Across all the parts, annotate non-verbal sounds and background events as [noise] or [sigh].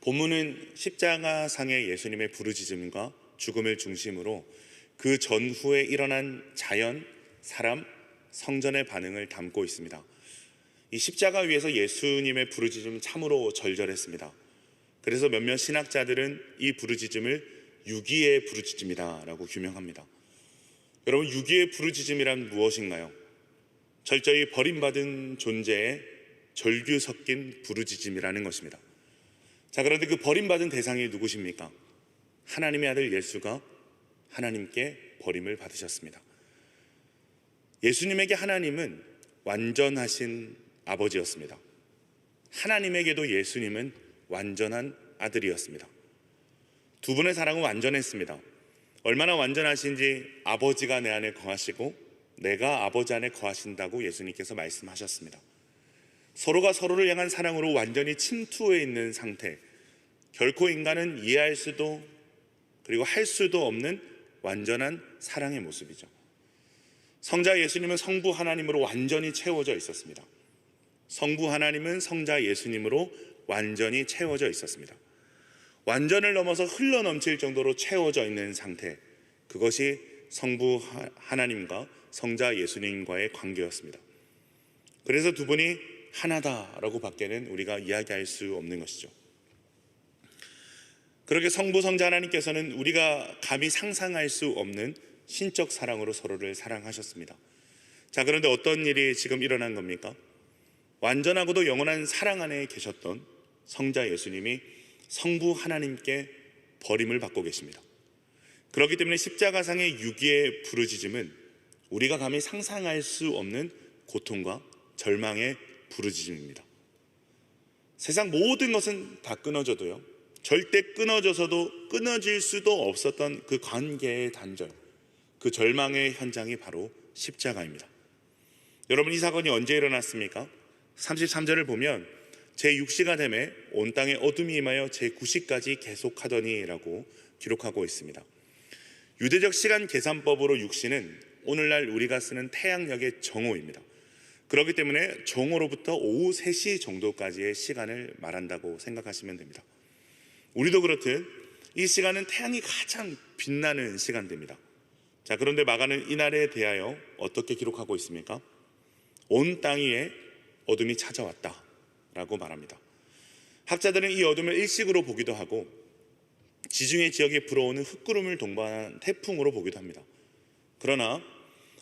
본문은 십자가상의 예수님의 부르짖음과 죽음을 중심으로 그 전후에 일어난 자연, 사람, 성전의 반응을 담고 있습니다. 이 십자가 위에서 예수님의 부르짖음은 참으로 절절했습니다. 그래서 몇몇 신학자들은 이 부르짖음을 유기의 부르짖음이다라고 규명합니다. 여러분 유기의 부르짖음이란 무엇인가요? 철저히 버림받은 존재의 절규 섞인 부르짖음이라는 것입니다. 자, 그런데 그 버림받은 대상이 누구십니까? 하나님의 아들 예수가 하나님께 버림을 받으셨습니다. 예수님에게 하나님은 완전하신 아버지였습니다. 하나님에게도 예수님은 완전한 아들이었습니다. 두 분의 사랑은 완전했습니다. 얼마나 완전하신지 아버지가 내 안에 거하시고 내가 아버지 안에 거하신다고 예수님께서 말씀하셨습니다. 서로가 서로를 향한 사랑으로 완전히 침투해 있는 상태. 결코 인간은 이해할 수도 그리고 할 수도 없는 완전한 사랑의 모습이죠. 성자 예수님은 성부 하나님으로 완전히 채워져 있었습니다. 성부 하나님은 성자 예수님으로 완전히 채워져 있었습니다. 완전을 넘어서 흘러 넘칠 정도로 채워져 있는 상태. 그것이 성부 하나님과 성자 예수님과의 관계였습니다. 그래서 두 분이 하나다라고 밖에는 우리가 이야기할 수 없는 것이죠. 그렇게 성부 성자 하나님께서는 우리가 감히 상상할 수 없는 신적 사랑으로 서로를 사랑하셨습니다. 자, 그런데 어떤 일이 지금 일어난 겁니까? 완전하고도 영원한 사랑 안에 계셨던 성자 예수님이 성부 하나님께 버림을 받고 계십니다. 그렇기 때문에 십자가상의 유기의 부르짖음은 우리가 감히 상상할 수 없는 고통과 절망의 부르짖음입니다. 세상 모든 것은 다 끊어져도요. 절대 끊어져서도 끊어질 수도 없었던 그 관계의 단절, 그 절망의 현장이 바로 십자가입니다. 여러분 이 사건이 언제 일어났습니까? 33절을 보면 제6시가 되매 온 땅에 어둠이 임하여 제9시까지 계속하더니라고 기록하고 있습니다. 유대적 시간 계산법으로 6시는 오늘날 우리가 쓰는 태양력의 정오입니다. 그렇기 때문에 정오로부터 오후 3시 정도까지의 시간을 말한다고 생각하시면 됩니다. 우리도 그렇듯 이 시간은 태양이 가장 빛나는 시간대입니다. 자, 그런데 마가는 이날에 대하여 어떻게 기록하고 있습니까? 온 땅 위에 어둠이 찾아왔다. 라고 말합니다. 학자들은 이 어둠을 일식으로 보기도 하고 지중해 지역에 불어오는 흙구름을 동반한 태풍으로 보기도 합니다. 그러나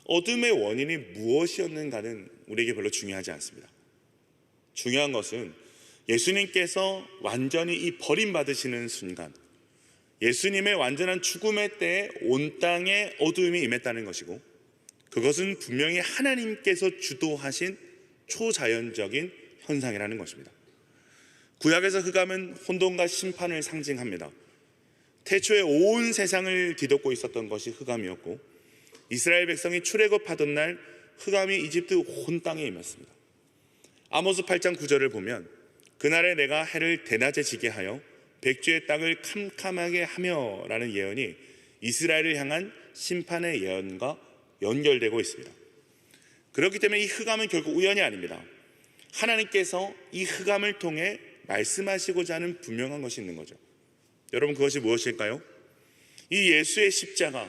어둠의 원인이 무엇이었는가는 우리에게 별로 중요하지 않습니다. 중요한 것은 예수님께서 완전히 이 버림받으시는 순간 예수님의 완전한 죽음의 때에 온 땅에 어둠이 임했다는 것이고 그것은 분명히 하나님께서 주도하신 초자연적인 현상이라는 것입니다. 구약에서 흑암은 혼돈과 심판을 상징합니다. 태초에 온 세상을 뒤덮고 있었던 것이 흑암이었고 이스라엘 백성이 출애굽하던 날 흑암이 이집트 온 땅에 임했습니다. 아모스 8장 9절을 보면 그날에 내가 해를 대낮에 지게 하여 백주의 땅을 캄캄하게 하며라는 예언이 이스라엘을 향한 심판의 예언과 연결되고 있습니다. 그렇기 때문에 이 흑암은 결국 우연이 아닙니다. 하나님께서 이 흑암을 통해 말씀하시고자 하는 분명한 것이 있는 거죠. 여러분 그것이 무엇일까요? 이 예수의 십자가,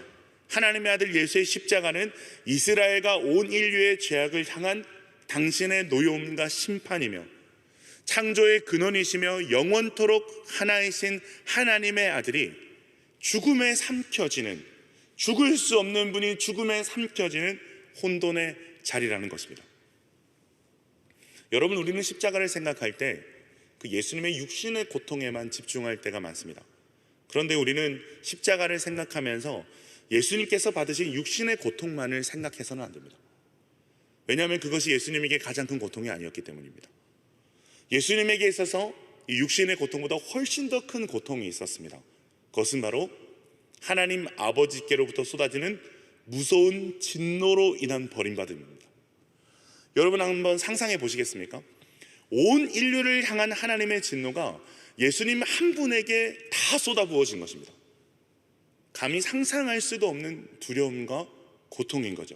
하나님의 아들 예수의 십자가는 이스라엘과 온 인류의 죄악을 향한 당신의 노여움과 심판이며 창조의 근원이시며 영원토록 하나이신 하나님의 아들이 죽음에 삼켜지는 죽을 수 없는 분이 죽음에 삼켜지는 혼돈의 자리라는 것입니다. 여러분 우리는 십자가를 생각할 때 그 예수님의 육신의 고통에만 집중할 때가 많습니다. 그런데 우리는 십자가를 생각하면서 예수님께서 받으신 육신의 고통만을 생각해서는 안 됩니다. 왜냐하면 그것이 예수님에게 가장 큰 고통이 아니었기 때문입니다. 예수님에게 있어서 이 육신의 고통보다 훨씬 더 큰 고통이 있었습니다. 그것은 바로 하나님 아버지께로부터 쏟아지는 무서운 진노로 인한 버림받음입니다. 여러분 한번 상상해 보시겠습니까? 온 인류를 향한 하나님의 진노가 예수님 한 분에게 다 쏟아부어진 것입니다. 감히 상상할 수도 없는 두려움과 고통인 거죠.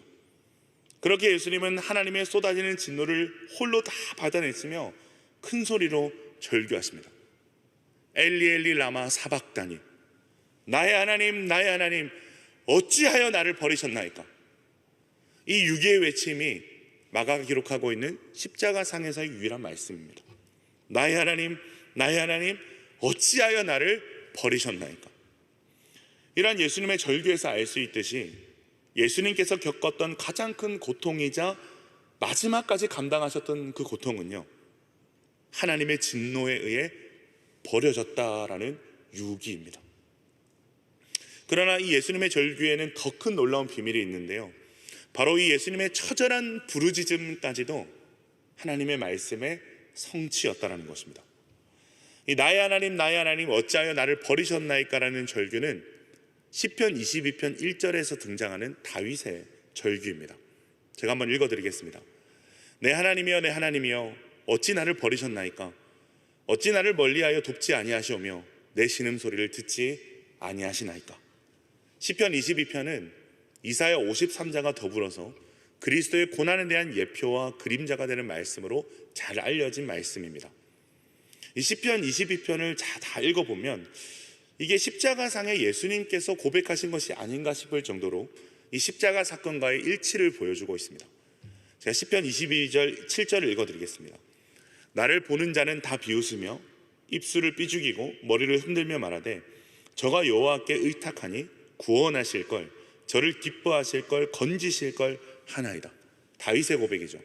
그렇게 예수님은 하나님의 쏟아지는 진노를 홀로 다 받아냈으며 큰 소리로 절규하십니다. 엘리 엘리 라마 사박다니 나의 하나님 나의 하나님 어찌하여 나를 버리셨나이까 이 유기의 외침이 마가가 기록하고 있는 십자가 상에서의 유일한 말씀입니다 나의 하나님 나의 하나님 어찌하여 나를 버리셨나이까 이러한 예수님의 절규에서 알 수 있듯이 예수님께서 겪었던 가장 큰 고통이자 마지막까지 감당하셨던 그 고통은요 하나님의 진노에 의해 버려졌다라는 유기입니다. 그러나 이 예수님의 절규에는 더 큰 놀라운 비밀이 있는데요. 바로 이 예수님의 처절한 부르짖음까지도 하나님의 말씀의 성취였다라는 것입니다. 이 나의 하나님 나의 하나님 어찌하여 나를 버리셨나이까라는 절규는 시편 22편 1절에서 등장하는 다윗의 절규입니다. 제가 한번 읽어 드리겠습니다. 내 하나님이여 내 하나님이여 어찌 나를 버리셨나이까 어찌 나를 멀리하여 돕지 아니하시오며 내 신음 소리를 듣지 아니하시나이까 시편 22편은 이사야 53장과 더불어서 그리스도의 고난에 대한 예표와 그림자가 되는 말씀으로 잘 알려진 말씀입니다. 이 시편 22편을 다 읽어보면 이게 십자가상에 예수님께서 고백하신 것이 아닌가 싶을 정도로 이 십자가 사건과의 일치를 보여주고 있습니다. 제가 시편 22절 7절을 읽어드리겠습니다. 나를 보는 자는 다 비웃으며 입술을 삐죽이고 머리를 흔들며 말하되 저가 여호와께 의탁하니 구원하실 걸 저를 기뻐하실 걸 건지실 걸 하나이다. 다윗의 고백이죠.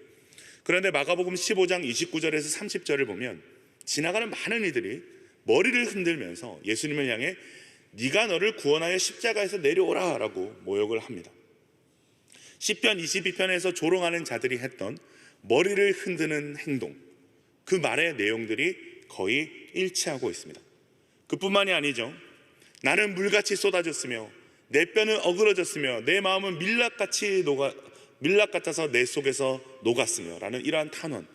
그런데 마가복음 15장 29절에서 30절을 보면 지나가는 많은 이들이 머리를 흔들면서 예수님을 향해 네가 너를 구원하여 십자가에서 내려오라라고 모욕을 합니다. 시편 22편에서 조롱하는 자들이 했던 머리를 흔드는 행동 그 말의 내용들이 거의 일치하고 있습니다. 그뿐만이 아니죠. 나는 물같이 쏟아졌으며 내 뼈는 어그러졌으며 내 마음은 밀랍같이 녹아 밀랍 같아서 내 속에서 녹았으며라는 이러한 탄원.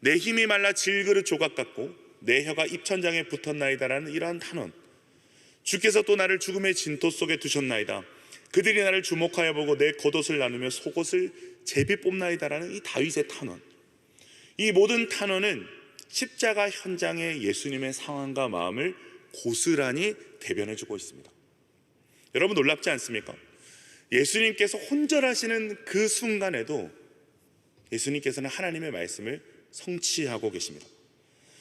내 힘이 말라 질그릇 조각 같고 내 혀가 입천장에 붙었나이다라는 이러한 탄원. 주께서 또 나를 죽음의 진토 속에 두셨나이다. 그들이 나를 주목하여 보고 내 겉옷을 나누며 속옷을 제비 뽑나이다라는 이 다윗의 탄원. 이 모든 탄원은 십자가 현장의 예수님의 상황과 마음을 고스란히 대변해 주고 있습니다. 여러분 놀랍지 않습니까? 예수님께서 혼절하시는 그 순간에도 예수님께서는 하나님의 말씀을 성취하고 계십니다.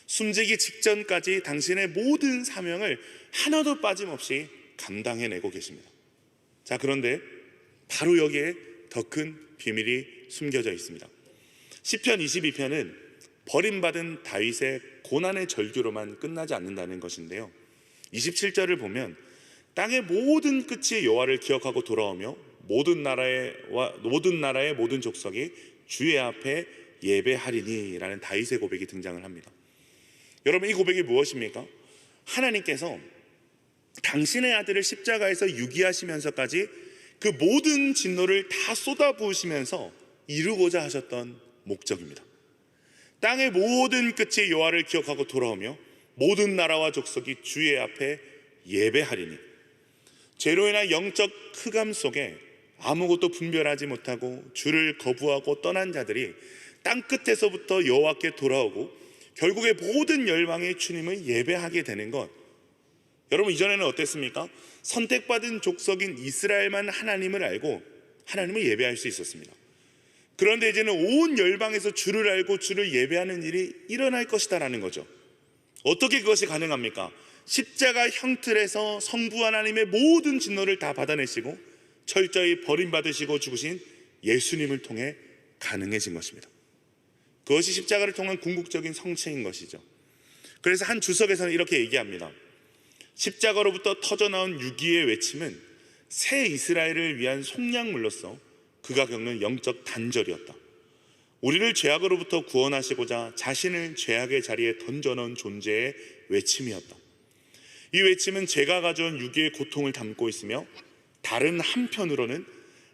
숨지기 직전까지 당신의 모든 사명을 하나도 빠짐없이 감당해내고 계십니다. 자, 그런데 바로 여기에 더 큰 비밀이 숨겨져 있습니다. 시편 22편은 버림받은 다윗의 고난의 절규로만 끝나지 않는다는 것인데요. 27절을 보면 땅의 모든 끝이 여호와를 기억하고 돌아오며 모든 나라의 모든 나라의 모든 족속이 주의 앞에 예배하리니라는 다윗의 고백이 등장을 합니다. 여러분 이 고백이 무엇입니까? 하나님께서 당신의 아들을 십자가에서 유기하시면서까지 그 모든 진노를 다 쏟아부으시면서 이루고자 하셨던 목적입니다. 땅의 모든 끝이 여호와를 기억하고 돌아오며 모든 나라와 족속이 주의 앞에 예배하리니 죄로 인한 영적 흑암 속에 아무것도 분별하지 못하고 주를 거부하고 떠난 자들이 땅 끝에서부터 여호와께 돌아오고 결국에 모든 열방의 주님을 예배하게 되는 것. 여러분 이전에는 어땠습니까? 선택받은 족속인 이스라엘만 하나님을 알고 하나님을 예배할 수 있었습니다. 그런데 이제는 온 열방에서 주를 알고 주를 예배하는 일이 일어날 것이다라는 거죠. 어떻게 그것이 가능합니까? 십자가 형틀에서 성부 하나님의 모든 진노를 다 받아내시고 철저히 버림받으시고 죽으신 예수님을 통해 가능해진 것입니다. 그것이 십자가를 통한 궁극적인 성체인 것이죠. 그래서 한 주석에서는 이렇게 얘기합니다. 십자가로부터 터져나온 유기의 외침은 새 이스라엘을 위한 속량물로서 그가 겪는 영적 단절이었다. 우리를 죄악으로부터 구원하시고자 자신을 죄악의 자리에 던져놓은 존재의 외침이었다. 이 외침은 제가 가져온 유기의 고통을 담고 있으며 다른 한편으로는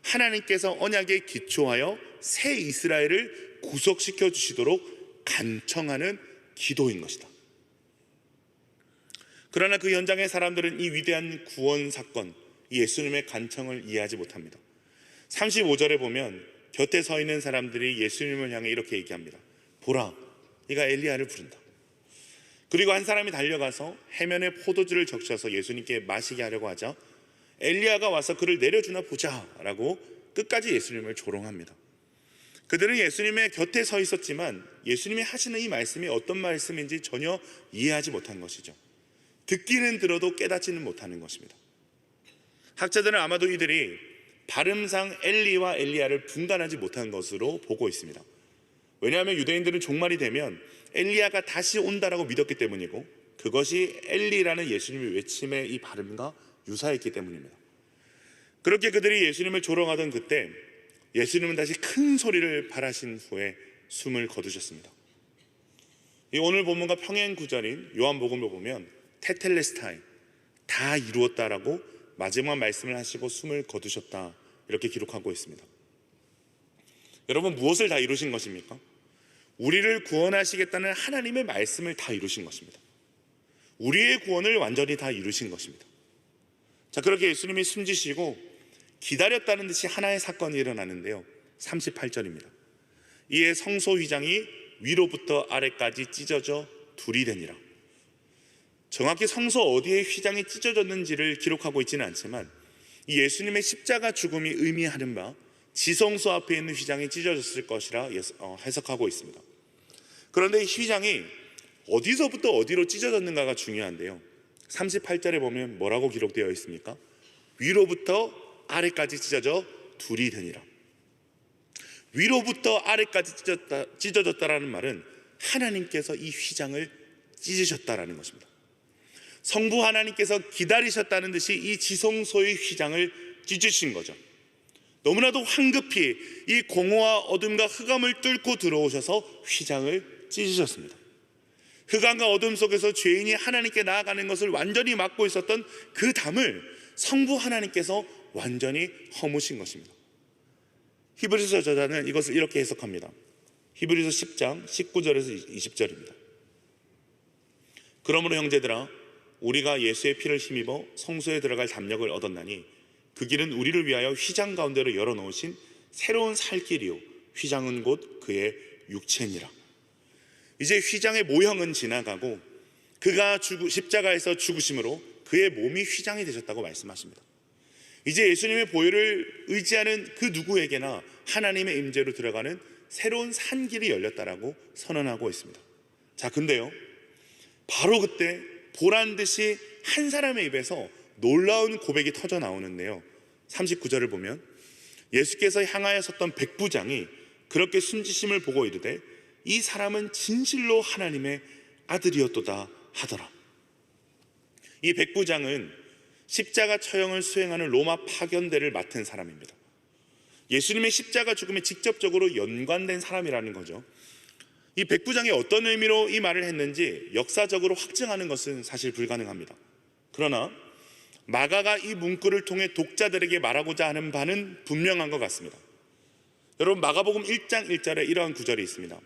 하나님께서 언약에 기초하여 새 이스라엘을 구속시켜 주시도록 간청하는 기도인 것이다. 그러나 그 현장의 사람들은 이 위대한 구원 사건, 예수님의 간청을 이해하지 못합니다. 35절에 보면 곁에 서 있는 사람들이 예수님을 향해 이렇게 얘기합니다. 보라, 네가 엘리야를 부른다. 그리고 한 사람이 달려가서 해면에 포도주를 적셔서 예수님께 마시게 하려고 하자 엘리야가 와서 그를 내려주나 보자라고 끝까지 예수님을 조롱합니다. 그들은 예수님의 곁에 서 있었지만 예수님이 하시는 이 말씀이 어떤 말씀인지 전혀 이해하지 못한 것이죠. 듣기는 들어도 깨닫지는 못하는 것입니다. 학자들은 아마도 이들이 발음상 엘리와 엘리야를 분간하지 못한 것으로 보고 있습니다. 왜냐하면 유대인들은 종말이 되면 엘리야가 다시 온다라고 믿었기 때문이고 그것이 엘리라는 예수님의 외침의 이 발음과 유사했기 때문입니다. 그렇게 그들이 예수님을 조롱하던 그때 예수님은 다시 큰 소리를 발하신 후에 숨을 거두셨습니다. 이 오늘 본문과 평행 구절인 요한복음을 보면 테텔레스타이 다 이루었다라고 마지막 말씀을 하시고 숨을 거두셨다 이렇게 기록하고 있습니다. 여러분 무엇을 다 이루신 것입니까? 우리를 구원하시겠다는 하나님의 말씀을 다 이루신 것입니다. 우리의 구원을 완전히 다 이루신 것입니다. 자, 그렇게 예수님이 숨지시고 기다렸다는 듯이 하나의 사건이 일어나는데요. 38절입니다. 이에 성소 휘장이 위로부터 아래까지 찢어져 둘이 되니라. 정확히 성소 어디에 휘장이 찢어졌는지를 기록하고 있지는 않지만 이 예수님의 십자가 죽음이 의미하는 바 지성소 앞에 있는 휘장이 찢어졌을 것이라 어, 해석하고 있습니다. 그런데 이 휘장이 어디서부터 어디로 찢어졌는가가 중요한데요. 38절에 보면 뭐라고 기록되어 있습니까? 위로부터 아래까지 찢어져 둘이 되니라. 위로부터 아래까지 찢어졌다, 찢어졌다라는 말은 하나님께서 이 휘장을 찢으셨다라는 것입니다. 성부 하나님께서 기다리셨다는 듯이 이 지성소의 휘장을 찢으신 거죠. 너무나도 황급히 이 공허와 어둠과 흑암을 뚫고 들어오셔서 휘장을 찢으셨습니다. 흑암과 어둠 속에서 죄인이 하나님께 나아가는 것을 완전히 막고 있었던 그 담을 성부 하나님께서 완전히 허무신 것입니다. 히브리서 저자는 이것을 이렇게 해석합니다. 히브리서 10장 19절에서 20절입니다. 그러므로 형제들아 우리가 예수의 피를 힘입어 성소에 들어갈 담력을 얻었나니 그 길은 우리를 위하여 휘장 가운데로 열어 놓으신 새로운 살 길이요 휘장은 곧 그의 육체니라. 이제 휘장의 모형은 지나가고 그가 죽 십자가에서 죽으심으로 그의 몸이 휘장이 되셨다고 말씀하십니다. 이제 예수님의 보혈을 의지하는 그 누구에게나 하나님의 임재로 들어가는 새로운 산길이 열렸다라고 선언하고 있습니다. 자, 근데요. 바로 그때 보란 듯이 한 사람의 입에서 놀라운 고백이 터져 나오는데요. 39절을 보면 예수께서 향하여 섰던 백부장이 그렇게 숨지심을 보고 이르되 이 사람은 진실로 하나님의 아들이었도다 하더라. 이 백부장은 십자가 처형을 수행하는 로마 파견대를 맡은 사람입니다. 예수님의 십자가 죽음에 직접적으로 연관된 사람이라는 거죠. 이 백부장이 어떤 의미로 이 말을 했는지 역사적으로 확증하는 것은 사실 불가능합니다. 그러나 마가가 이 문구를 통해 독자들에게 말하고자 하는 바는 분명한 것 같습니다. 여러분 마가복음 1장 1절에 이러한 구절이 있습니다.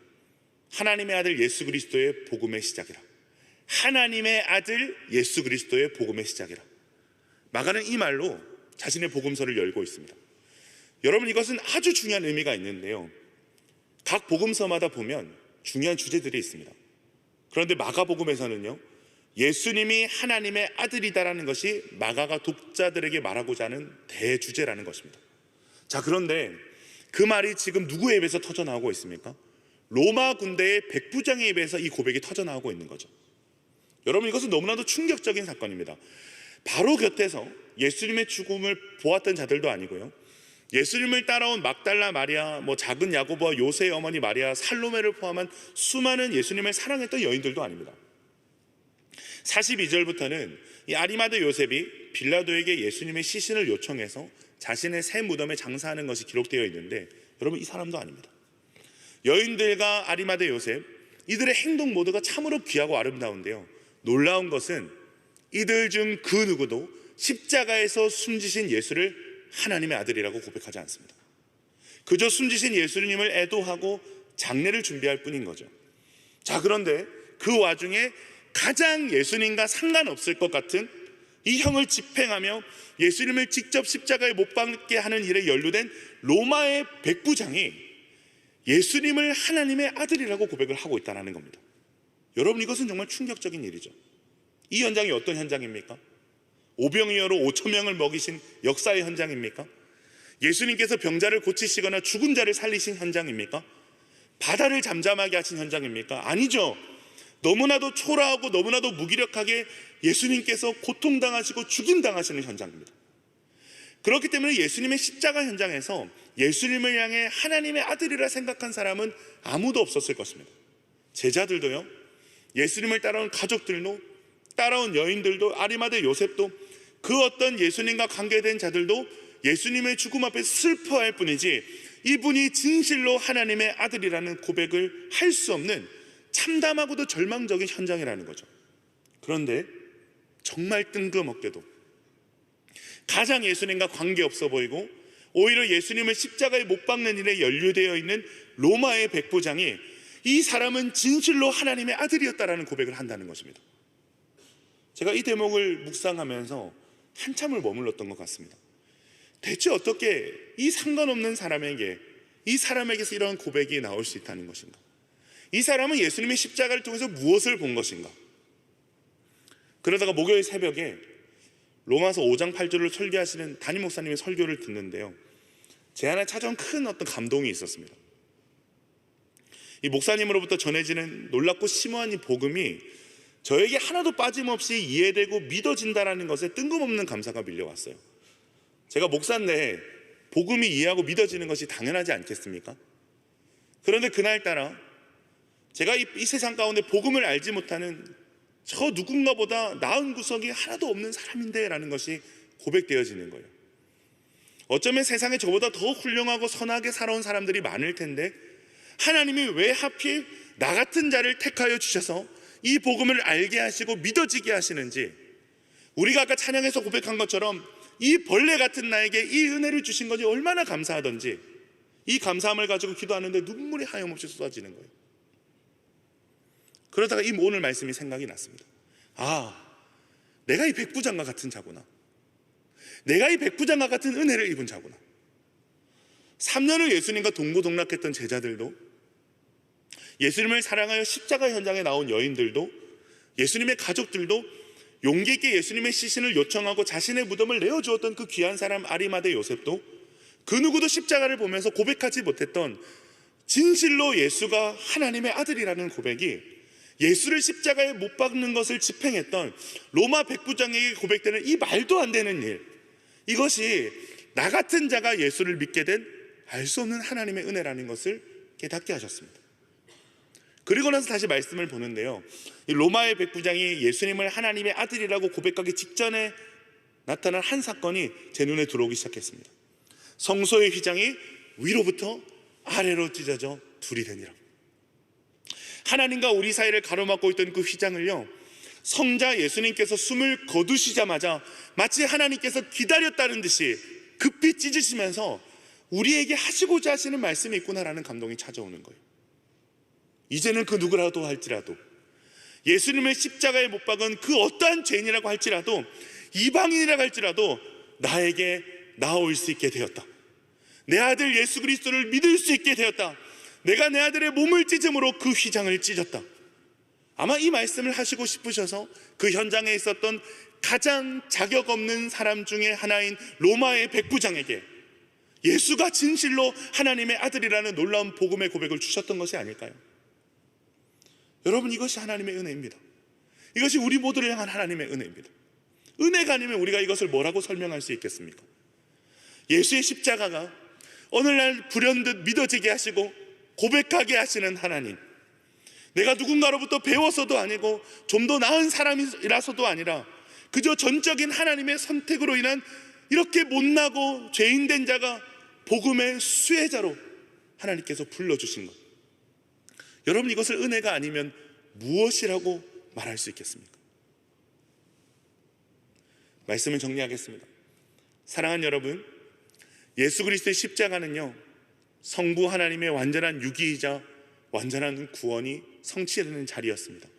하나님의 아들 예수 그리스도의 복음의 시작이라. 하나님의 아들 예수 그리스도의 복음의 시작이라. 마가는 이 말로 자신의 복음서를 열고 있습니다. 여러분 이것은 아주 중요한 의미가 있는데요. 각 복음서마다 보면 중요한 주제들이 있습니다. 그런데 마가복음에서는요. 예수님이 하나님의 아들이다라는 것이 마가가 독자들에게 말하고자 하는 대주제라는 것입니다. 자, 그런데 그 말이 지금 누구의 입에서 터져 나오고 있습니까? 로마 군대의 백부장의 입에서 이 고백이 터져 나오고 있는 거죠. 여러분 이것은 너무나도 충격적인 사건입니다. 바로 곁에서 예수님의 죽음을 보았던 자들도 아니고요. 예수님을 따라온 막달라 마리아, 뭐 작은 야고보와 요새의 어머니 마리아, 살로메를 포함한 수많은 예수님을 사랑했던 여인들도 아닙니다. 42절부터는 이 아리마드 요셉이 빌라도에게 예수님의 시신을 요청해서 자신의 새 무덤에 장사하는 것이 기록되어 있는데 여러분 이 사람도 아닙니다. 여인들과 아리마드 요셉 이들의 행동 모두가 참으로 귀하고 아름다운데요. 놀라운 것은 이들 중 그 누구도 십자가에서 숨지신 예수를 하나님의 아들이라고 고백하지 않습니다. 그저 숨지신 예수님을 애도하고 장례를 준비할 뿐인 거죠. 자, 그런데 그 와중에 가장 예수님과 상관없을 것 같은 이 형을 집행하며 예수님을 직접 십자가에 못 박게 하는 일에 연루된 로마의 백부장이 예수님을 하나님의 아들이라고 고백을 하고 있다는 겁니다. 여러분 이것은 정말 충격적인 일이죠. 이 현장이 어떤 현장입니까? 오병이어로 5천 명을 먹이신 역사의 현장입니까? 예수님께서 병자를 고치시거나 죽은 자를 살리신 현장입니까? 바다를 잠잠하게 하신 현장입니까? 아니죠. 너무나도 초라하고 너무나도 무기력하게 예수님께서 고통당하시고 죽임당하시는 현장입니다. 그렇기 때문에 예수님의 십자가 현장에서 예수님을 향해 하나님의 아들이라 생각한 사람은 아무도 없었을 것입니다. 제자들도요, 예수님을 따라온 가족들도, 따라온 여인들도, 아리마대 요셉도, 그 어떤 예수님과 관계된 자들도 예수님의 죽음 앞에 슬퍼할 뿐이지 이분이 진실로 하나님의 아들이라는 고백을 할 수 없는 참담하고도 절망적인 현장이라는 거죠. 그런데 정말 뜬금없게도 가장 예수님과 관계없어 보이고 오히려 예수님을 십자가에 못 박는 일에 연루되어 있는 로마의 백부장이 이 사람은 진실로 하나님의 아들이었다라는 고백을 한다는 것입니다. 제가 이 대목을 묵상하면서 한참을 머물렀던 것 같습니다. 대체 어떻게 이 상관없는 사람에게 이 사람에게서 이런 고백이 나올 수 있다는 것인가? 이 사람은 예수님의 십자가를 통해서 무엇을 본 것인가? 그러다가 목요일 새벽에 로마서 5장 8절을 설교하시는 담임 목사님의 설교를 듣는데요. 제 안에 찾아온 큰 어떤 감동이 있었습니다. 이 목사님으로부터 전해지는 놀랍고 심오한 이 복음이 저에게 하나도 빠짐없이 이해되고 믿어진다라는 것에 뜬금없는 감사가 밀려왔어요. 제가 목사인데 복음이 이해하고 믿어지는 것이 당연하지 않겠습니까? 그런데 그날따라 제가 이, 이 세상 가운데 복음을 알지 못하는 저 누군가보다 나은 구석이 하나도 없는 사람인데 라는 것이 고백되어지는 거예요. 어쩌면 세상에 저보다 더 훌륭하고 선하게 살아온 사람들이 많을 텐데 하나님이 왜 하필 나 같은 자를 택하여 주셔서 이 복음을 알게 하시고 믿어지게 하시는지 우리가 아까 찬양에서 고백한 것처럼 이 벌레 같은 나에게 이 은혜를 주신 것이 얼마나 감사하던지 이 감사함을 가지고 기도하는데 눈물이 하염없이 쏟아지는 거예요. 그러다가 이 오늘 말씀이 생각이 났습니다. 아, 내가 이 백부장과 같은 자구나. 내가 이 백부장과 같은 은혜를 입은 자구나. 3년을 예수님과 동고동락했던 제자들도 예수님을 사랑하여 십자가 현장에 나온 여인들도 예수님의 가족들도 용기 있게 예수님의 시신을 요청하고 자신의 무덤을 내어주었던 그 귀한 사람 아리마대 요셉도 그 누구도 십자가를 보면서 고백하지 못했던 진실로 예수가 하나님의 아들이라는 고백이 예수를 십자가에 못 박는 것을 집행했던 로마 백부장에게 고백되는 이 말도 안 되는 일 이것이 나 같은 자가 예수를 믿게 된 알 수 없는 하나님의 은혜라는 것을 깨닫게 하셨습니다. 그리고 나서 다시 말씀을 보는데요. 이 로마의 백부장이 예수님을 하나님의 아들이라고 고백하기 직전에 나타난 한 사건이 제 눈에 들어오기 시작했습니다. 성소의 휘장이 위로부터 아래로 찢어져 둘이 되니라. 하나님과 우리 사이를 가로막고 있던 그 휘장을요. 성자 예수님께서 숨을 거두시자마자 마치 하나님께서 기다렸다는 듯이 급히 찢으시면서 우리에게 하시고자 하시는 말씀이 있구나라는 감동이 찾아오는 거예요. 이제는 그 누구라도 할지라도 예수님의 십자가에 못 박은 그 어떠한 죄인이라고 할지라도 이방인이라고 할지라도 나에게 나올 수 있게 되었다. 내 아들 예수 그리스도를 믿을 수 있게 되었다. 내가 내 아들의 몸을 찢음으로 그 휘장을 찢었다. 아마 이 말씀을 하시고 싶으셔서 그 현장에 있었던 가장 자격 없는 사람 중에 하나인 로마의 백부장에게 예수가 진실로 하나님의 아들이라는 놀라운 복음의 고백을 주셨던 것이 아닐까요? 여러분 이것이 하나님의 은혜입니다. 이것이 우리 모두를 향한 하나님의 은혜입니다. 은혜가 아니면 우리가 이것을 뭐라고 설명할 수 있겠습니까? 예수의 십자가가 오늘날 불현듯 믿어지게 하시고 고백하게 하시는 하나님. 내가 누군가로부터 배워서도 아니고 좀 더 나은 사람이라서도 아니라 그저 전적인 하나님의 선택으로 인한 이렇게 못나고 죄인된 자가 복음의 수혜자로 하나님께서 불러주신 것. 여러분 이것을 은혜가 아니면 무엇이라고 말할 수 있겠습니까? 말씀을 정리하겠습니다. 사랑하는 여러분, 예수 그리스도의 십자가는요, 성부 하나님의 완전한 유기이자 완전한 구원이 성취되는 자리였습니다.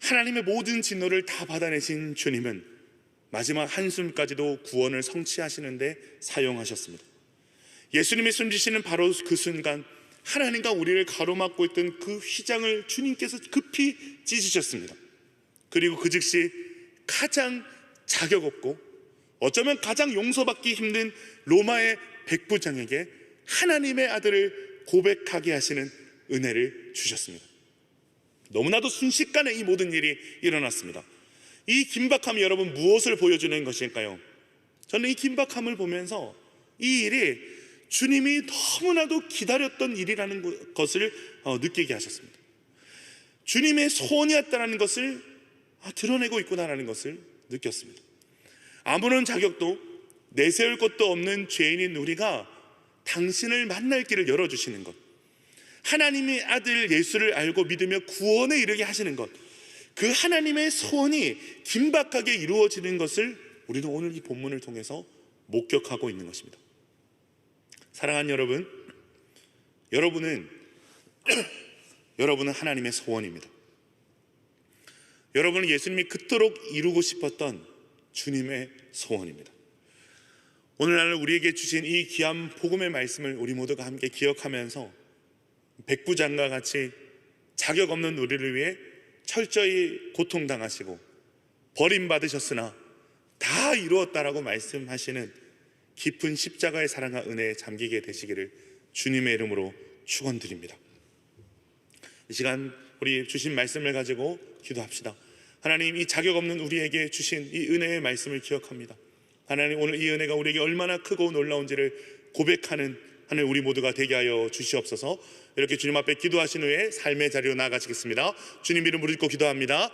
하나님의 모든 진노를 다 받아내신 주님은 마지막 한숨까지도 구원을 성취하시는데 사용하셨습니다. 예수님이 숨지시는 바로 그 순간 하나님과 우리를 가로막고 있던 그 휘장을 주님께서 급히 찢으셨습니다. 그리고 그 즉시 가장 자격 없고 어쩌면 가장 용서받기 힘든 로마의 백부장에게 하나님의 아들을 고백하게 하시는 은혜를 주셨습니다. 너무나도 순식간에 이 모든 일이 일어났습니다. 이 긴박함이 여러분 무엇을 보여주는 것일까요? 저는 이 긴박함을 보면서 이 일이 주님이 너무나도 기다렸던 일이라는 것을 어, 느끼게 하셨습니다. 주님의 소원이었다는 것을 아, 드러내고 있구나라는 것을 느꼈습니다. 아무런 자격도 내세울 것도 없는 죄인인 우리가 당신을 만날 길을 열어주시는 것, 하나님의 아들 예수를 알고 믿으며 구원에 이르게 하시는 것, 그 하나님의 소원이 긴박하게 이루어지는 것을 우리는 오늘 이 본문을 통해서 목격하고 있는 것입니다. 사랑하는 여러분, 여러분은 [clears throat] 여러분은 하나님의 소원입니다. 여러분은 예수님이 그토록 이루고 싶었던 주님의 소원입니다. 오늘날 우리에게 주신 이 귀한 복음의 말씀을 우리 모두가 함께 기억하면서 백부장과 같이 자격 없는 우리를 위해 철저히 고통당하시고 버림받으셨으나 다 이루었다라고 말씀하시는 깊은 십자가의 사랑과 은혜에 잠기게 되시기를 주님의 이름으로 축원드립니다. 이 시간 우리 주신 말씀을 가지고 기도합시다. 하나님 이 자격 없는 우리에게 주신 이 은혜의 말씀을 기억합니다. 하나님 오늘 이 은혜가 우리에게 얼마나 크고 놀라운지를 고백하는 하늘 우리 모두가 되게 하여 주시옵소서. 이렇게 주님 앞에 기도하신 후에 삶의 자리로 나아가시겠습니다. 주님 이름으로 읽고 기도합니다.